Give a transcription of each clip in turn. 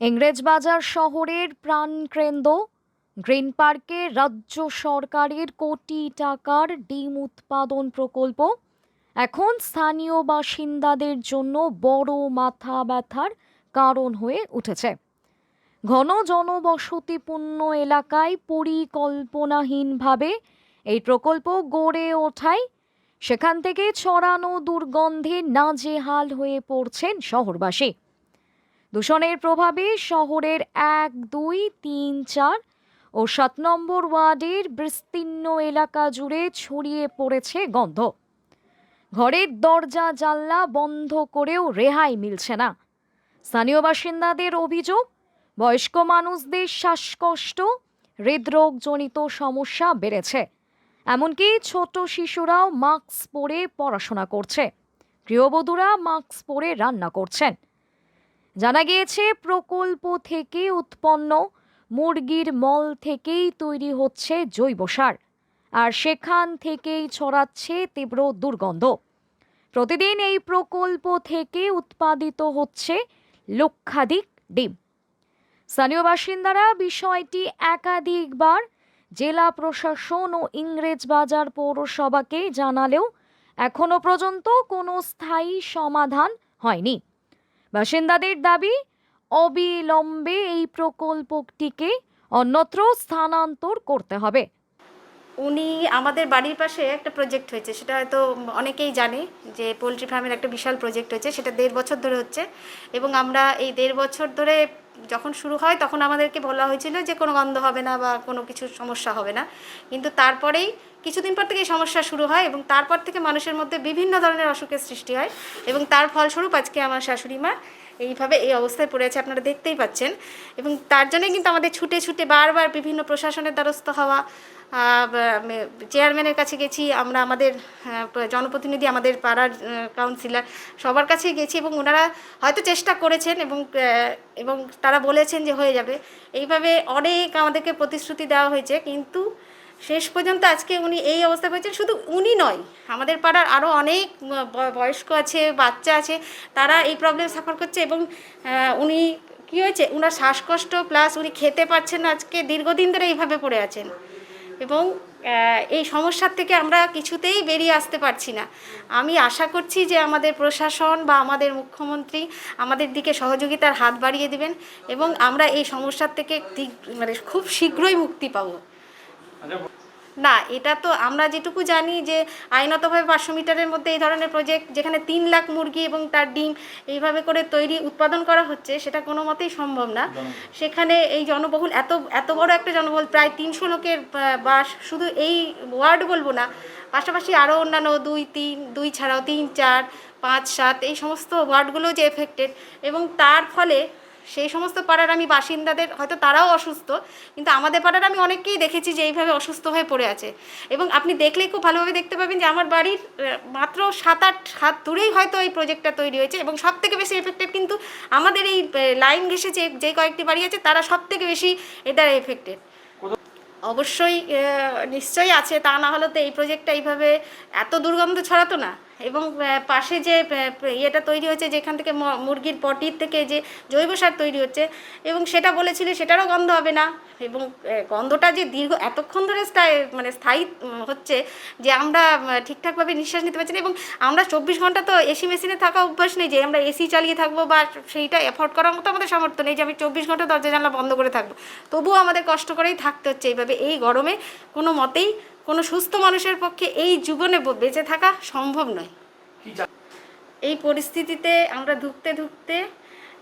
ইংরেজবাজার শহরের প্রাণকেন্দ্র গ্রিন পার্কে রাজ্য সরকারের কোটি টাকার ডিম উৎপাদন প্রকল্প। এখন স্থানীয় বাসিন্দাদের জন্য বড় মাথা ব্যথার কারণ হয়ে উঠেছে। ঘন জনবসতিপূর্ণ এলাকায় পরিকল্পনাহীনভাবে এই প্রকল্প গড়ে ওঠায়। সেখান থেকে ছড়ানো দুর্গন্ধে নাজেহাল হয়ে পড়ছেন শহরবাসী। দূষণের প্রভাবে শহরের এক, দুই, তিন, চার ও সাত নম্বর ওয়ার্ডের বিস্তীর্ণ এলাকা জুড়ে ছড়িয়ে পড়েছে গন্ধ। ঘরের দরজা, জানলা বন্ধ করেও রেহাই মিলছে না। স্থানীয় বাসিন্দাদের অভিযোগ, বয়স্ক মানুষদের শ্বাসকষ্ট, হৃদরোগজনিত সমস্যা বেড়েছে। এমনকি ছোট শিশুরাও মাস্ক পরে পড়াশোনা করছে। গৃহবধূরা মাস্ক পরে রান্না করছেন। জানা গিয়েছে, প্রকল্প থেকে উৎপন্ন মুরগির মল থেকেই তৈরি হচ্ছে জৈব সার, আর সেখান থেকেই ছড়াচ্ছে তীব্র দুর্গন্ধ। প্রতিদিন এই প্রকল্প থেকে উৎপাদিত হচ্ছে লক্ষাধিক ডিম। স্থানীয় বাসিন্দারা বিষয়টি একাধিকবার জেলা প্রশাসন ও ইংরেজ বাজার পৌরসভাকে জানালেও এখনও পর্যন্ত কোনো স্থায়ী সমাধান হয়নি। বাসিন্দাদের দাবি, অবিলম্বে এই প্রকল্পটিকে অন্যত্র স্থানান্তর করতে হবে। উনি আমাদের বাড়ির পাশে একটা প্রজেক্ট হয়েছে, সেটা হয়তো অনেকেই জানে যে পোলট্রি ফার্মের একটা বিশাল প্রজেক্ট হয়েছে, সেটা দেড় বছর ধরে হচ্ছে এবং আমরা এই দেড় বছর ধরে যখন শুরু হয় তখন আমাদেরকে বলা হয়েছিল যে কোনো গন্ধ হবে না বা কোনো কিছু সমস্যা হবে না। কিন্তু তারপরেই কিছুদিন পর থেকে সমস্যা শুরু হয় এবং তারপর থেকে মানুষের মধ্যে বিভিন্ন ধরনের অসুখের সৃষ্টি হয় এবং তার ফলস্বরূপ আজকে আমার শাশুড়ি মা এইভাবে এই অবস্থায় পড়ে আছে, আপনারা দেখতেই পাচ্ছেন। এবং তার জন্যই কিন্তু আমাদের ছুটে ছুটে বারবার বিভিন্ন প্রশাসনের দ্বারস্থ হওয়া চেয়ারম্যানের কাছে গেছি, আমরা আমাদের জনপ্রতিনিধি আমাদের পাড়ার কাউন্সিলর সবার কাছেই গেছি এবং ওনারা হয়তো চেষ্টা করেছেন এবং এবং তারা বলেছেন যে হয়ে যাবে। এইভাবে অনেক আমাদেরকে প্রতিশ্রুতি দেওয়া হয়েছে, কিন্তু শেষ পর্যন্ত আজকে উনি এই অবস্থা পেয়েছেন শুধু উনি নয়, আমাদের পাড়ার আরও অনেক বয়স্ক আছে, বাচ্চা আছে, তারা এই প্রবলেম সাফার করছে এবং উনি কী হয়েছে ওনার শ্বাসকষ্ট প্লাস উনি খেতে পারছেন না, আজকে দীর্ঘদিন ধরে এইভাবে পড়ে আছেন। এবং এই সমস্যার থেকে আমরা কিছুতেই বেরিয়ে আসতে পারছি না। আমি আশা করছি যে আমাদের প্রশাসন বা আমাদের মুখ্যমন্ত্রী আমাদের দিকে সহযোগিতার হাত বাড়িয়ে দিবেন এবং আমরা এই সমস্যার থেকে মানে খুব শীঘ্রই মুক্তি পাবো। না এটা তো আমরা যেটুকু জানি যে আইনতভাবে পাঁচশো মিটারের মধ্যে এই ধরনের প্রজেক্ট যেখানে তিন লাখ মুরগি এবং তার ডিম এইভাবে করে তৈরি উৎপাদন করা হচ্ছে সেটা কোনো মতেই সম্ভব না। সেখানে এই জনবহুল এত এত বড় একটা জনবহুল প্রায় তিনশো লোকের বাস শুধু এই ওয়ার্ড বলব না পাশাপাশি আরও অন্যান্য দুই তিন দুই ছাড়াও তিন চার পাঁচ সাত এই সমস্ত ওয়ার্ডগুলো যে এফেক্টেড এবং তার ফলে সেই সমস্ত পাড়ার আমি বাসিন্দাদের, হয়তো তারাও অসুস্থ, কিন্তু আমাদের পাড়ার আমি অনেককেই দেখেছি যে এইভাবে অসুস্থ হয়ে পড়ে আছে। এবং আপনি দেখলেই খুব ভালোভাবে দেখতে পাবেন যে আমার বাড়ির মাত্র সাত আট হাত দূরেই হয়তো এই প্রজেক্টটা তৈরি হয়েছে এবং সব থেকে বেশি এফেক্টেড কিন্তু আমাদের এই লাইন ঘেসে যে যে কয়েকটি বাড়ি আছে তারা সব থেকে বেশি এটা এফেক্টেড অবশ্যই নিশ্চয়ই আছে, তা না হলে তো এই প্রজেক্টটা এইভাবে এত দুর্গন্ধ ছড়াতো না। এবং পাশে যে ইয়েটা তৈরি হয়েছে যেখান থেকে মুরগির পটির থেকে যে জৈব সার তৈরি হচ্ছে এবং সেটা বলেছিলে সেটারও গন্ধ হবে না। এবং গন্ধটা যে দীর্ঘ, এতক্ষণ ধরে স্থায়ী মানে স্থায়ী হচ্ছে যে আমরা ঠিকঠাকভাবে নিঃশ্বাস নিতে পারছি না এবং আমরা চব্বিশ ঘণ্টা তো এসি মেশিনে থাকা অভ্যাস নেই যে আমরা এসি চালিয়ে থাকব বা সেইটা এফোর্ড করার মতো আমাদের সামর্থ্য নেই যে আমি চব্বিশ ঘণ্টা দরজা জানলা বন্ধ করে থাকব। তবুও আমাদের কষ্ট করেই থাকতে হচ্ছে। এইভাবে এই গরমে কোনো মতেই কোনো সুস্থ মানুষের পক্ষে এই জীবনে ব- বেঁচে থাকা সম্ভব নয়। এই পরিস্থিতিতে আমরা ধুকতে ধুকতে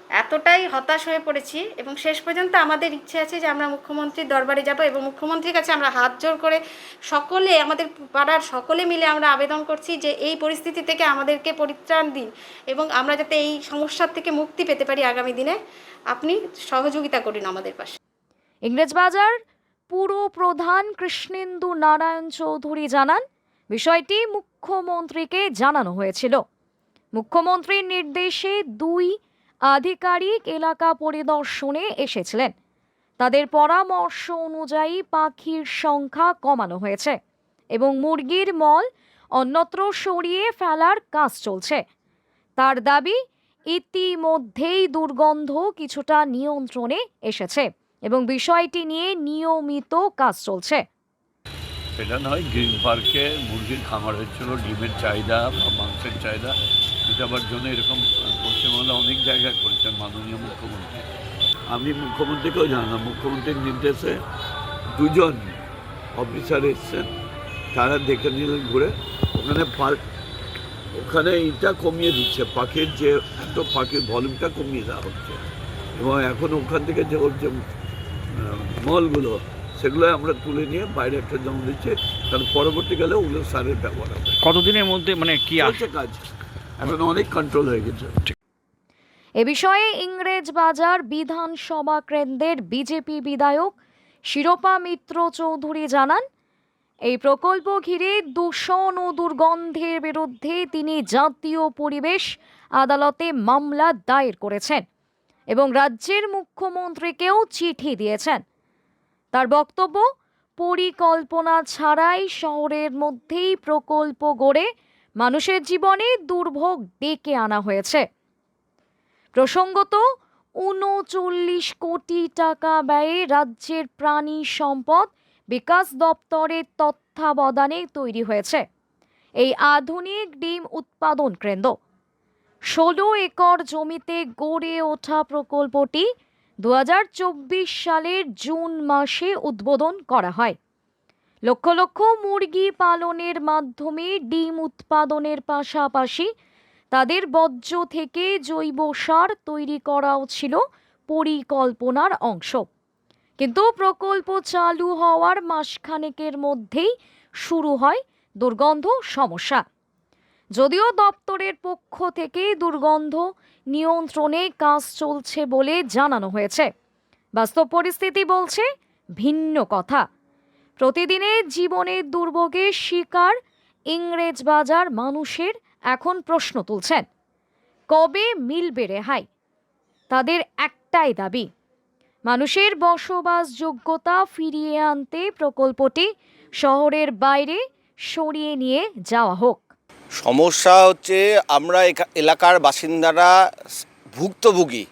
এতটাই হতাশ হয়ে পড়েছি এবং শেষ পর্যন্ত আমাদের ইচ্ছে আছে যে আমরা মুখ্যমন্ত্রীর দরবারে যাব এবং মুখ্যমন্ত্রীর কাছে আমরা হাত জোর করে সকলে আমাদের পাড়ার সকলে মিলে আমরা আবেদন করছি যে এই পরিস্থিতি থেকে আমাদেরকে পরিত্রাণ দিন এবং আমরা যাতে এই সমস্যার থেকে মুক্তি পেতে পারি আগামী দিনে। আপনি সহযোগিতা করুন আমাদের পাশে। ইংরেজবাজার পুর প্রধান কৃষ্ণেন্দু নারায়ণ চৌধুরী জানান, বিষয়টি মুখ্যমন্ত্রীকে জানানো হয়েছিল। মুখ্যমন্ত্রীর নির্দেশে দুই আধিকারিক এলাকা পরিদর্শনে এসেছিলেন। তাদের পরামর্শ অনুযায়ী পাখির সংখ্যা কমানো হয়েছে এবং মুরগির মল অন্যত্র সরিয়ে ফেলার কাজ চলছে। তার দাবি, ইতিমধ্যেই দুর্গন্ধ কিছুটা নিয়ন্ত্রণে এসেছে। এবং বিষয়টি নিয়ে নিয়মিত কাজ চলছে। এটা নয়, গ্রিন পার্কে মুরগির খামার হচ্ছিল ডিমের চাহিদা বা মাংসের চাহিদা মেটাবার জন্য এরকম পশ্চিমবাংলা অনেক জায়গায় করেছেন মাননীয় মুখ্যমন্ত্রী। আমি মুখ্যমন্ত্রীকেও জানালাম, মুখ্যমন্ত্রীর নির্দেশে দুজন অফিসার এসছেন, তারা দেখে নিলেন ঘুরে, ওখানে পার্ক, ওখানে ইটা কমিয়ে দিচ্ছে, পাখির যে, এত পাখির ভলিউমটা কমিয়ে দেওয়া হচ্ছে। এবং এখন ওখান থেকে যে মলগুলো সেগুলো আমরা তুলে নিয়ে বাইরে একটা জমা দিচ্ছি কারণ পরবর্তীকালে ওগুলো সারের ব্যবহার হবে। কতদিনের মধ্যে মানে কি চলছে কাজ। এখন অনেক কন্ট্রোল হয়ে গেছে। এ বিষয়ে ইংরেজ বাজার বিধানসভা কেন্দ্রের বিজেপি বিধায়ক শিরোপা মিত্র চৌধুরী জানান এই প্রকল্প ঘিরে দূষণ ও দুর্গন্ধের বিরুদ্ধে তিনি জাতীয় পরিবেশ আদালতে মামলা দায়ের করেছেন। এবং রাজ্যের মুখ্যমন্ত্রীকেও চিঠি দিয়েছেন। তার বক্তব্য, পরিকল্পনা ছাড়াই শহরের মধ্যেই প্রকল্প গড়ে মানুষের জীবনে দুর্ভোগ ডেকে আনা হয়েছে। প্রসঙ্গত, উনচল্লিশ কোটি টাকা ব্যয়ে রাজ্যের প্রাণী সম্পদ বিকাশ দপ্তরের তত্ত্বাবধানে তৈরি হয়েছে। এই আধুনিক ডিম উৎপাদন কেন্দ্র ষোলো একর জমিতে গড়ে ওঠা প্রকল্পটি দু হাজার চব্বিশ সালের জুন মাসে উদ্বোধন করা হয়। লক্ষ লক্ষ মুরগি পালনের মাধ্যমে ডিম উৎপাদনের পাশাপাশি তাদের বর্জ্য থেকে জৈব সার তৈরি করাও ছিল পরিকল্পনার অংশ। কিন্তু প্রকল্প চালু হওয়ার মাসখানেকের মধ্যেই শুরু হয় দুর্গন্ধ সমস্যা। যদিও দপ্তরের পক্ষ থেকে দুর্গন্ধ নিয়ন্ত্রণে কাজ চলছে বলে জানানো হয়েছে। বাস্তব পরিস্থিতি বলছে ভিন্ন কথা। প্রতিদিনের জীবনের দুর্ভোগের শিকার ইংরেজ বাজার মানুষের এখন প্রশ্ন তুলছেন, কবে মিলবে রেহাই? তাদের একটাই দাবি, মানুষের বসবাসযোগ্যতা ফিরিয়ে আনতে প্রকল্পটি শহরের বাইরে সরিয়ে নিয়ে যাওয়া হোক। সমস্যা হচ্ছে আমরা এলাকার বাসিন্দারা ভুক্তভোগী।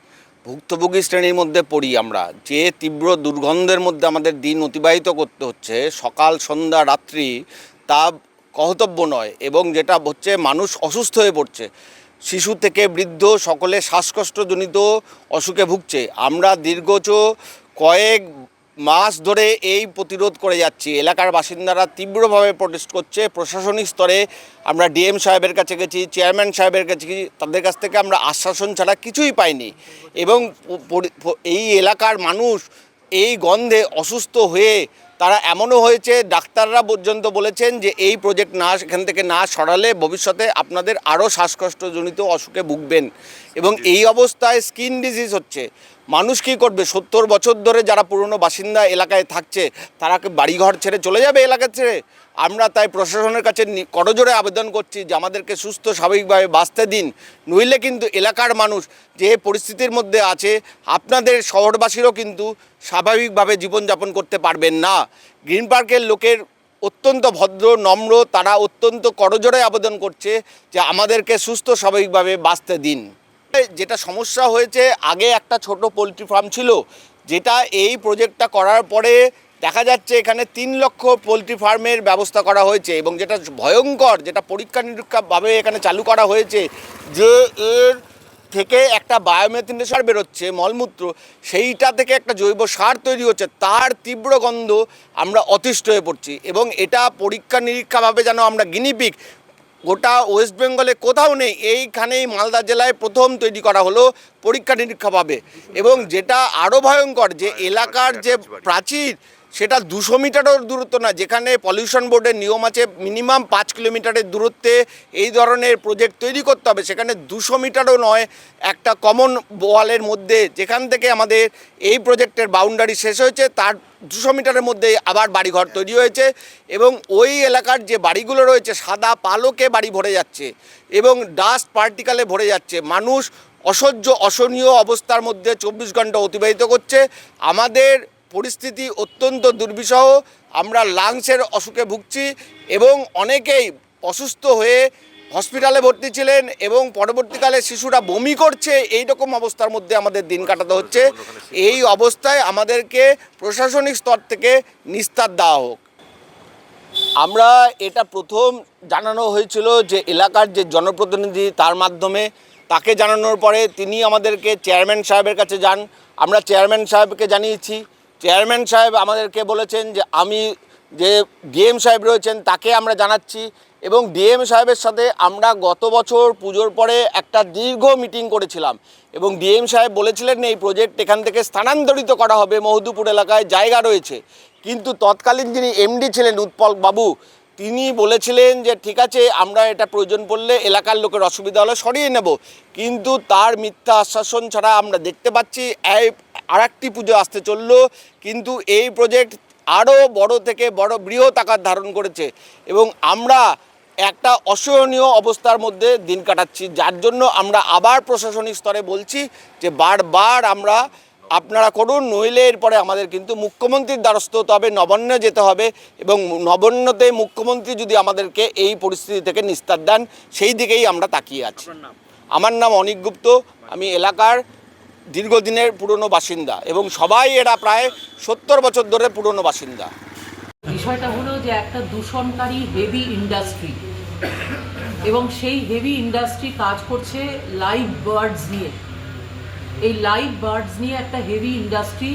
ভুক্তভোগী শ্রেণির মধ্যে পড়ি আমরা। যে তীব্র দুর্গন্ধের মধ্যে আমাদের দিন অতিবাহিত করতে হচ্ছে, সকাল, সন্ধ্যা, রাত্রি, তা কহতব্য নয় এবং যেটা হচ্ছে মানুষ অসুস্থ হয়ে পড়ছে। শিশু থেকে বৃদ্ধ সকলে শ্বাসকষ্টজনিত অসুখে ভুগছে। আমরা দীর্ঘচ কয়েক মাস ধরে এই প্রতিরোধ করে যাচ্ছি। এলাকার বাসিন্দারা তীব্রভাবে প্রোটেস্ট করছে। প্রশাসনিক স্তরে আমরা ডিএম সাহেবের কাছে গেছি চেয়ারম্যান সাহেবের কাছে গেছি। তাদের কাছ থেকে আমরা আশ্বাসন ছাড়া কিছুই পাইনি এবং এই এলাকার মানুষ এই গন্ধে অসুস্থ হয়ে তারা এমনও হয়েছে, ডাক্তাররা পর্যন্ত বলেছেন যে এই প্রজেক্ট না এখান থেকে না সরালে ভবিষ্যতে আপনাদের আরও শ্বাসকষ্টজনিত অসুখে ভুগবেন। এবং এই অবস্থায় স্কিন ডিজিজ হচ্ছে। মানুষ কী করবে? সত্তর বছর ধরে যারা পুরনো বাসিন্দা এলাকায় থাকছে, তারা বাড়িঘর ছেড়ে চলে যাবে এলাকা ছেড়ে? আমরা তাই প্রশাসনের কাছে করজোরে আবেদন করছি যে আমাদেরকে সুস্থ, স্বাভাবিকভাবে বাঁচতে দিন। নইলে কিন্তু এলাকার মানুষ যে পরিস্থিতির মধ্যে আছে, আপনাদের শহরবাসীরও কিন্তু স্বাভাবিকভাবে জীবনযাপন করতে পারবেন না। গ্রিন পার্কের লোকের অত্যন্ত ভদ্র, নম্র, তারা অত্যন্ত করজোরে আবেদন করছে যে আমাদেরকে সুস্থ, স্বাভাবিকভাবে বাঁচতে দিন। যেটা সমস্যা হয়েছে, আগে একটা ছোট পোলট্রি ফার্ম ছিল, যেটা এই প্রজেক্টটা করার পরে দেখা যাচ্ছে এখানে তিন লক্ষ পোলট্রি ফার্মের ব্যবস্থা করা হয়েছে এবং যেটা ভয়ঙ্কর, যেটা পরীক্ষা নিরীক্ষাভাবে এখানে চালু করা হয়েছে যে এর থেকে একটা বায়োমেথিন সার বেরোচ্ছে, মলমূত্র, সেইটা থেকে একটা জৈব সার তৈরি হচ্ছে, তার তীব্র গন্ধ আমরা অতিষ্ঠ হয়ে পড়ছি এবং এটা পরীক্ষা নিরীক্ষাভাবে যেন আমরা গিনিপিক গোটা ওয়েস্ট বেঙ্গলে কোথাও নেই। এইখানেই মালদা জেলায় প্রথম তৈরি করা হলো পরীক্ষা নিরীক্ষা পাবে। এবং যেটা আরও ভয়ঙ্কর যে এলাকার যে প্রাচীর সেটা দুশো মিটারও দূরত্ব না, যেখানে পলিউশন বোর্ডের নিয়ম আছে মিনিমাম পাঁচ কিলোমিটারের দূরত্বে এই ধরনের প্রজেক্ট তৈরি করতে হবে। সেখানে দুশো মিটারও নয়, একটা কমন ওয়ালের মধ্যে যেখান থেকে আমাদের এই প্রজেক্টের বাউন্ডারি শেষ হয়েছে, তার দুশো মিটারের মধ্যে আবার বাড়িঘর তৈরি হয়েছে এবং ওই এলাকার যে বাড়িগুলো রয়েছে, সাদা পালকে বাড়ি ভরে যাচ্ছে এবং ডাস্ট পার্টিকালে ভরে যাচ্ছে। মানুষ অসহ্য, অসহনীয় অবস্থার মধ্যে চব্বিশ ঘণ্টা অতিবাহিত করছে। আমাদের পরিস্থিতি অত্যন্ত দুর্বিষহ। আমরা লাংসের অসুখে ভুগছি এবং অনেকেই অসুস্থ হয়ে হসপিটালে ভর্তি ছিলেন এবং পরবর্তীকালে শিশুরা বমি করছে এই রকম অবস্থার মধ্যে আমাদের দিন কাটাতে হচ্ছে। এই অবস্থায় আমাদেরকে প্রশাসনিক স্তর থেকে নিস্তার দেওয়া হোক। আমরা এটা প্রথম জানানো হয়েছিল যে এলাকার যে জনপ্রতিনিধি তার মাধ্যমে, তাকে জানানোর পরে তিনি আমাদেরকে চেয়ারম্যান সাহেবের কাছে যান। আমরা চেয়ারম্যান সাহেবকে জানিয়েছি চেয়ারম্যান সাহেব আমাদেরকে বলেছেন যে আমি যে ডিএম সাহেব রয়েছেন তাকে আমরা জানাচ্ছি এবং ডিএম সাহেবের সাথে আমরা গত বছর পুজোর পরে একটা দীর্ঘ মিটিং করেছিলাম এবং ডিএম সাহেব বলেছিলেন এই প্রজেক্ট এখান থেকে স্থানান্তরিত করা হবে, মহদুপুর এলাকায় জায়গা রয়েছে। কিন্তু তৎকালীন যিনি এমডি ছিলেন উৎপল বাবু, তিনি বলেছিলেন যে ঠিক আছে, আমরা এটা প্রয়োজন পড়লে এলাকার লোকের অসুবিধা হলে সরিয়ে নেব। কিন্তু তার মিথ্যা আশ্বাসন ছাড়া আমরা দেখতে পাচ্ছি এই আর একটি পুজো আসতে চলল কিন্তু এই প্রজেক্ট আরও বড় থেকে বড় বৃহৎ আকার ধারণ করেছে এবং আমরা একটা অসহনীয় অবস্থার মধ্যে দিন কাটাচ্ছি। যার জন্য আমরা আবার প্রশাসনিক স্তরে বলছি যে বারবার আমরা আপনারা করুন নইলে এরপরে আমাদের কিন্তু মুখ্যমন্ত্রীর দ্বারস্থ হতে হবে নবান্নে যেতে হবে এবং নবান্নতে মুখ্যমন্ত্রী যদি আমাদেরকে এই পরিস্থিতি থেকে নিস্তার দেন সেই দিকেই আমরা তাকিয়ে আছি। আমার নাম অনিক গুপ্ত আমি এলাকার দীর্ঘদিনের পুরনো বাসিন্দা এবং সবাই এরা প্রায় সত্তর বছর ধরে পুরনো বাসিন্দা। বিষয়টা হলো যে একটা দূষণকারী হেভি ইন্ডাস্ট্রি এবং সেই হেভি ইন্ডাস্ট্রি কাজ করছে লাইভ বার্ডস নিয়ে। এই লাইভ বার্ডস নিয়ে একটা হেভি ইন্ডাস্ট্রি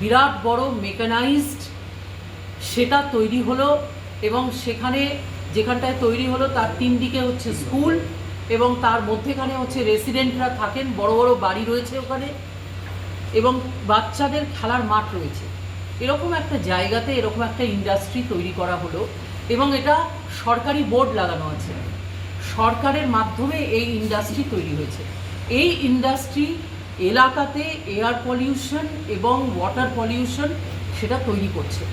বিরাট বড় মেকানাইজড সেটা তৈরি হলো এবং সেখানে যেখানটায় তৈরি হলো তার তিন দিকে হচ্ছে স্কুল এবং তার মধ্যেখানে হচ্ছে রেসিডেন্টরা থাকেন, বড় বড় বাড়ি রয়েছে ওখানে, এবং বাচ্চাদের খেলার মাঠ রয়েছে। এরকম একটা জায়গাতে, এরকম একটা ইন্ডাস্ট্রি তৈরি করা হলো, এবং এটা সরকারি বোর্ড লাগানো আছে। সরকারের মাধ্যমে এই ইন্ডাস্ট্রি তৈরি হয়েছে। এই ইন্ডাস্ট্রি এলাকাতে এয়ার পলিউশন এবং ওয়াটার পলিউশন সেটা তৈরি করছে।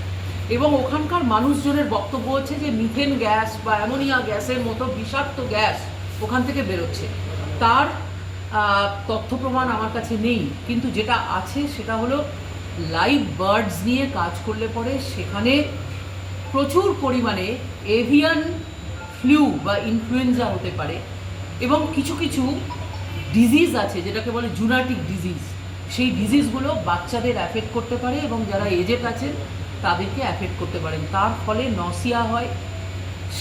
এবং ওখানকার মানুষজনের বক্তব্য হচ্ছে যে মিথেন গ্যাস বা অ্যামোনিয়া গ্যাসের মতো বিষাক্ত গ্যাস ওখান থেকে বেরোচ্ছে। তার তথ্য প্রমাণ আমার কাছে নেই, কিন্তু যেটা আছে সেটা হলো লাইভ বার্ডস নিয়ে কাজ করলে পরে সেখানে প্রচুর পরিমাণে এভিয়ান ফ্লু বা ইনফ্লুয়েঞ্জা হতে পারে এবং কিছু কিছু ডিজিজ আছে যেটাকে বলে জুনাটিক ডিজিজ সেই ডিজিজগুলো বাচ্চাদের অ্যাফেক্ট করতে পারে এবং যারা এজেড আছেন তাদেরকে অ্যাফেক্ট করতে পারেন। তার ফলে নসিয়া হয়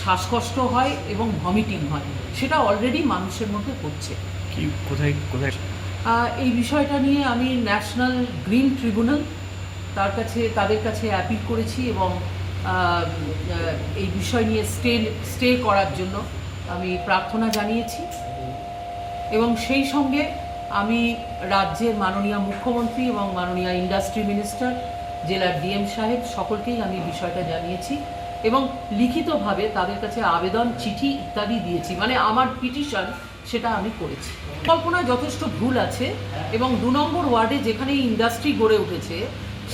শ্বাসকষ্ট হয় এবং ভমিটিং হয়। সেটা অলরেডি মানুষের মধ্যে হচ্ছে। কি কোথায় কোথায়? এই বিষয়টা নিয়ে আমি ন্যাশনাল গ্রিন ট্রিব্যুনাল তার কাছে তাদের কাছে অ্যাপিল করেছি এবং এই বিষয় নিয়ে স্টে স্টে করার জন্য আমি প্রার্থনা জানিয়েছি। এবং সেই সঙ্গে আমি রাজ্যের মাননীয় মুখ্যমন্ত্রী এবং মাননীয় ইন্ডাস্ট্রি মিনিস্টার জেলার ডিএম সাহেব সকলকেই আমি বিষয়টা জানিয়েছি। এবং লিখিতভাবে তাদের কাছে আবেদন, চিঠি ইত্যাদি দিয়েছি। মানে আমার পিটিশন সেটা আমি করেছি। কল্পনায় যথেষ্ট ভুল আছে এবং দু নম্বর ওয়ার্ডে যেখানে ইন্ডাস্ট্রি গড়ে উঠেছে,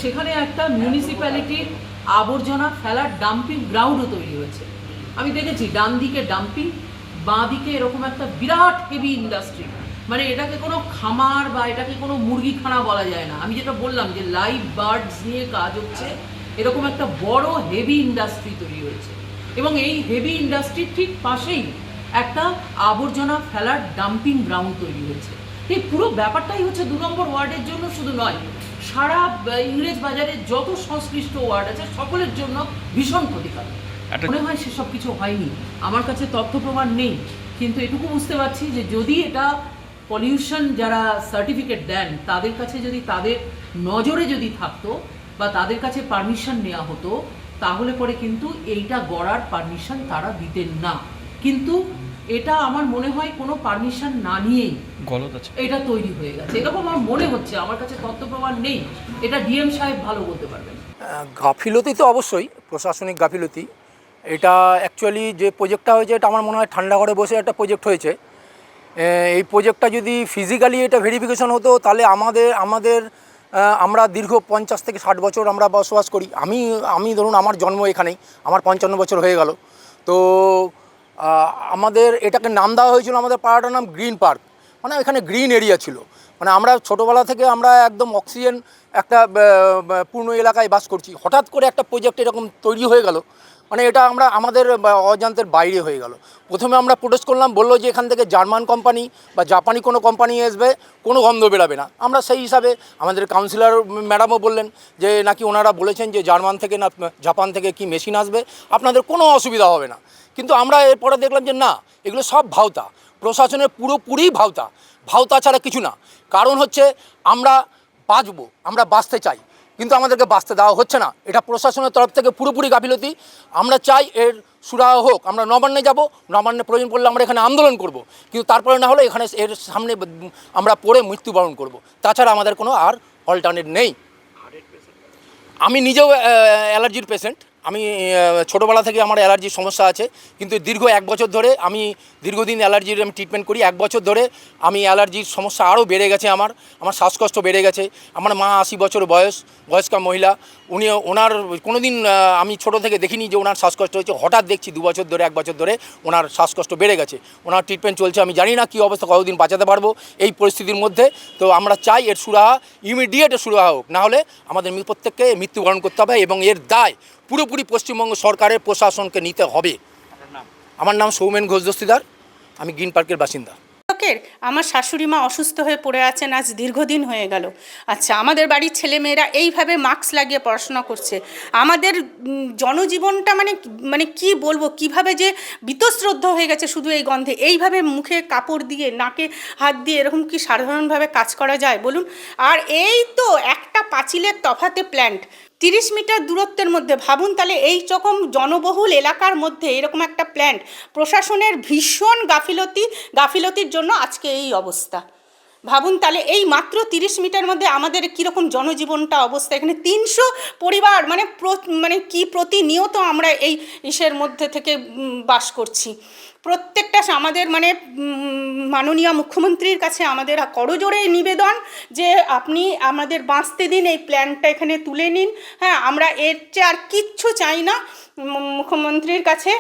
সেখানে একটা মিউনিসিপ্যালিটির আবর্জনা ফেলার ডাম্পিং গ্রাউন্ডও তৈরি হয়েছে। আমি দেখেছি ডান দিকে ডাম্পিং বাঁ দিকে এরকম একটা বিরাট হেভি ইন্ডাস্ট্রি মানে এটাকে কোনো খামার বা এটাকে কোনো মুরগিখানা বলা যায় না। আমি যেটা বললাম যে লাইভ বার্ডস নিয়ে কাজ হচ্ছে এরকম একটা বড় হেভি ইন্ডাস্ট্রি তৈরি হয়েছে। এবং এই হেভি ইন্ডাস্ট্রির ঠিক পাশেই একটা আবর্জনা ফেলার ডাম্পিং গ্রাউন্ড তৈরি হয়েছে। এই পুরো ব্যাপারটাই হচ্ছে দু নম্বর ওয়ার্ডের জন্য শুধু নয় সারা ইংরেজ বাজারের যত সংশ্লিষ্ট ওয়ার্ড আছে সকলের জন্য ভীষণ ক্ষতিকারক মনে হয় সেসব কিছু হয়নি। আমার কাছে তথ্য প্রমাণ নেই কিন্তু এটুকু বুঝতে পারছি যে যদি এটা পলিউশন যারা সার্টিফিকেট দেন তাদের কাছে যদি তাদের নজরে যদি থাকতো বা তাদের কাছে পারমিশন নেওয়া হতো তাহলে পরে কিন্তু এইটা গড়ার পারমিশন তারা দিতেন না। কিন্তু এটা আমার মনে হয় কোনো পারমিশন না নিয়েই গলত আছে। এটা তৈরি হয়ে গেছে। এরকম আমার মনে হচ্ছে আমার কাছে তথ্য প্রমাণ নেই। এটা ডিএম সাহেব ভালো বলতে পারবেন। গাফিলতি তো অবশ্যই প্রশাসনিক গাফিলতি। এটা অ্যাকচুয়ালি যে প্রজেক্টটা হয়েছে এটা আমার মনে হয় ঠান্ডা ঘরে বসে একটা প্রজেক্ট হয়েছে। এই প্রজেক্টটা যদি ফিজিক্যালি এটা ভেরিফিকেশন হতো তাহলে আমাদের আমাদের আমরা দীর্ঘ পঞ্চাশ থেকে ষাট বছর আমরা বসবাস করি। আমি আমি ধরুন আমার জন্ম এখানেই, আমার পঞ্চান্ন বছর হয়ে গেল। তো আমাদের এটাকে নাম দেওয়া হয়েছিল আমাদের পাড়াটার নাম গ্রিন পার্ক। মানে এখানে গ্রিন এরিয়া ছিল। মানে আমরা ছোটোবেলা থেকে আমরা একদম অক্সিজেন একটা পূর্ণ এলাকায় বাস করছি। হঠাৎ করে একটা প্রজেক্ট এরকম তৈরি হয়ে গেল। মানে এটা আমরা আমাদের অজান্তের বাইরে হয়ে গেল। প্রথমে আমরা প্রোটেস্ট করলাম, বলল যে এখান থেকে জার্মান কোম্পানি বা জাপানি কোনো কোম্পানি আসবে, কোনো গন্ধ বেরাবে না। আমরা সেই হিসাবে আমাদের কাউন্সিলর ম্যাডামও বললেন যে নাকি ওনারা বলেছেন যে জার্মান থেকে না, জাপান থেকে কি মেশিন আসবে, আপনাদের কোনো অসুবিধা হবে না। কিন্তু আমরা এরপরে দেখলাম যে না, এগুলো সব ভাওতা। প্রশাসনের পুরোপুরি ভাওতা। ভাওতা ছাড়া কিছু না। কারণ হচ্ছে আমরা বাঁচবো, আমরা বাঁচতে চাই। কিন্তু আমাদেরকে বাঁচতে দেওয়া হচ্ছে না। এটা প্রশাসনের তরফ থেকে পুরোপুরি গাফিলতি। আমরা চাই এর সুরাহ হোক। আমরা নবান্নে যাব। নবান্নে প্রয়োজন পড়লে আমরা এখানে আন্দোলন করব। কিন্তু তারপরে না হলে এখানে এর সামনে আমরা পড়ে মৃত্যুবরণ করব। তাছাড়া আমাদের কোনো আর অল্টারনেট নেই। আমি নিজেও অ্যালার্জির পেশেন্ট আমি ছোটোবেলা থেকে আমার অ্যালার্জির সমস্যা আছে, কিন্তু দীর্ঘ এক বছর ধরে আমি দীর্ঘদিন অ্যালার্জির আমি ট্রিটমেন্ট করি। এক বছর ধরে আমি অ্যালার্জির সমস্যা আরও বেড়ে গেছে আমার আমার শ্বাসকষ্ট বেড়ে গেছে। আমার মা আশি বছর বয়স, বয়স্কা মহিলা। উনি ওনার কোনো দিন আমি ছোটো থেকে দেখিনি যে ওনার শ্বাসকষ্ট হয়েছে। হঠাৎ দেখছি দু বছর ধরে এক বছর ধরে ওনার শ্বাসকষ্ট বেড়ে গেছে। ওনার ট্রিটমেন্ট চলছে আমি জানি না কী অবস্থা কতদিন বাঁচাতে পারব এই পরিস্থিতির মধ্যে। তো আমরা চাই এর সুরাহা ইমিডিয়েট সুরাহা হোক। না হলে আমাদের প্রত্যেককে মৃত্যুবরণ করতে হবে এবং এর দায় পুরোপুরি পশ্চিমবঙ্গ সরকারের প্রশাসনকে নিতে হবে। আমার নাম সৌমেন ঘোষ দস্তিদার। আমি গ্রিন পার্কের বাসিন্দা। লোকের আমার শাশুড়ি মা অসুস্থ হয়ে পড়ে আছেন, আজ দীর্ঘদিন হয়ে গেল। আচ্ছা আমাদের বাড়ির ছেলেমেয়েরা এইভাবে মাস্ক লাগিয়ে পড়াশোনা করছে। আমাদের জনজীবনটা মানে মানে কি বলব, কীভাবে যে বীতশ্রদ্ধ হয়ে গেছে শুধু এই গন্ধে, এইভাবে মুখে কাপড় দিয়ে, নাকে হাত দিয়ে এরকম কি সাধারণভাবে কাজ করা যায় বলুন? আর এই তো একটা পাঁচিলের তফাতে প্ল্যান্ট তিরিশ মিটার দূরত্বের মধ্যে ভাবুন তাহলে এই রকম জনবহুল এলাকার মধ্যে এরকম একটা প্ল্যান্ট প্রশাসনের ভীষণ গাফিলতি, গাফিলতির জন্য আজকে এই অবস্থা। ভাবুন তাহলে এই মাত্র তিরিশ মিটার মধ্যে আমাদের কীরকম জনজীবনটা অবস্থা? এখানে তিনশো পরিবার মানে মানে কি প্রতিনিয়ত আমরা এই ইসের মধ্যে থেকে বাস করছি। প্রত্যেকটা আমাদের মানে মাননীয় মুখ্যমন্ত্রীর কাছে আমাদের করজোড়ে নিবেদন যে আপনি আমাদের বাঁচতে দিন, এই প্ল্যানটা এখানে তুলে নিন। হ্যাঁ আমরা এর চেয়ে আর কিচ্ছু চাই না। মুখ্যমন্ত্রীর কাছে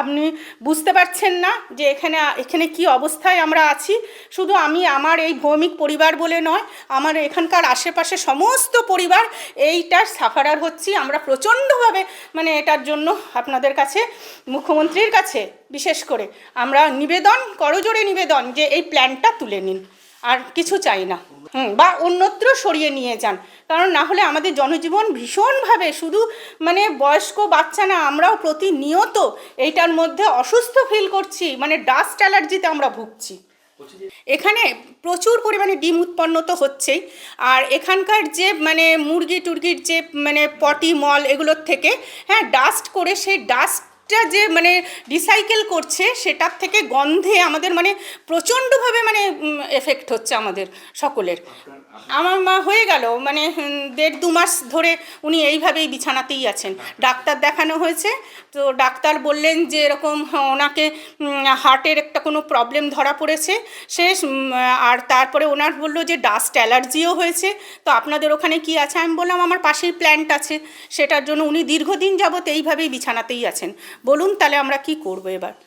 আপনি বুঝতে পারছেন না যে এখানে এখানে কি অবস্থায় আমরা আছি? শুধু আমি, আমার এই ভৌমিক পরিবার বলে নয়, আমার এখানকার আশেপাশে সমস্ত পরিবার এইটার সাফারার হচ্ছি। আমরা প্রচণ্ডভাবে মানে এটার জন্য আপনাদের কাছে, মুখ্যমন্ত্রীর কাছে বিশেষ করে আমরা নিবেদন, করজোড়ে নিবেদন যে এই প্ল্যানটা তুলে নিন। আর কিছু চাই না। হুম, বা অন্যত্র সরিয়ে নিয়ে যান। কারণ না হলে আমাদের জনজীবন ভীষণভাবে শুধু মানে বয়স্ক বাচ্চা না, আমরাও প্রতিনিয়ত এইটার মধ্যে অসুস্থ ফিল করছি মানে ডাস্ট অ্যালার্জিতে আমরা ভুগছি। এখানে প্রচুর পরিমাণে ডিম উৎপন্ন তো হচ্ছেই। আর এখানকার যে মানে মুরগি টুরগির যে মানে পটি, মল এগুলোর থেকে হ্যাঁ ডাস্ট করে সেই ডাস্টটা যে মানে রিসাইকেল করছে, সেটার থেকে গন্ধে আমাদের মানে প্রচণ্ডভাবে মানে এফেক্ট হচ্ছে আমাদের সকলের। আমার মা হয়ে গেল মানে দেড় দু মাস ধরে উনি এইভাবেই বিছানাতেই আছেন। ডাক্তার দেখানো হয়েছে তো ডাক্তার বললেন যে এরকম ওনাকে হার্টের একটা কোনো প্রবলেম ধরা পড়েছে উম, আর তারপরে ওনার বলল যে ডাস্ট অ্যালার্জিও হয়েছে তো আপনাদের ওখানে কি আছে? আমি বললাম আমার পাশেই প্ল্যান্ট আছে। সেটার জন্য উনি দীর্ঘদিন যাবত এইভাবেই বিছানাতেই আছেন। বলুন তাহলে আমরা কি করব এবার?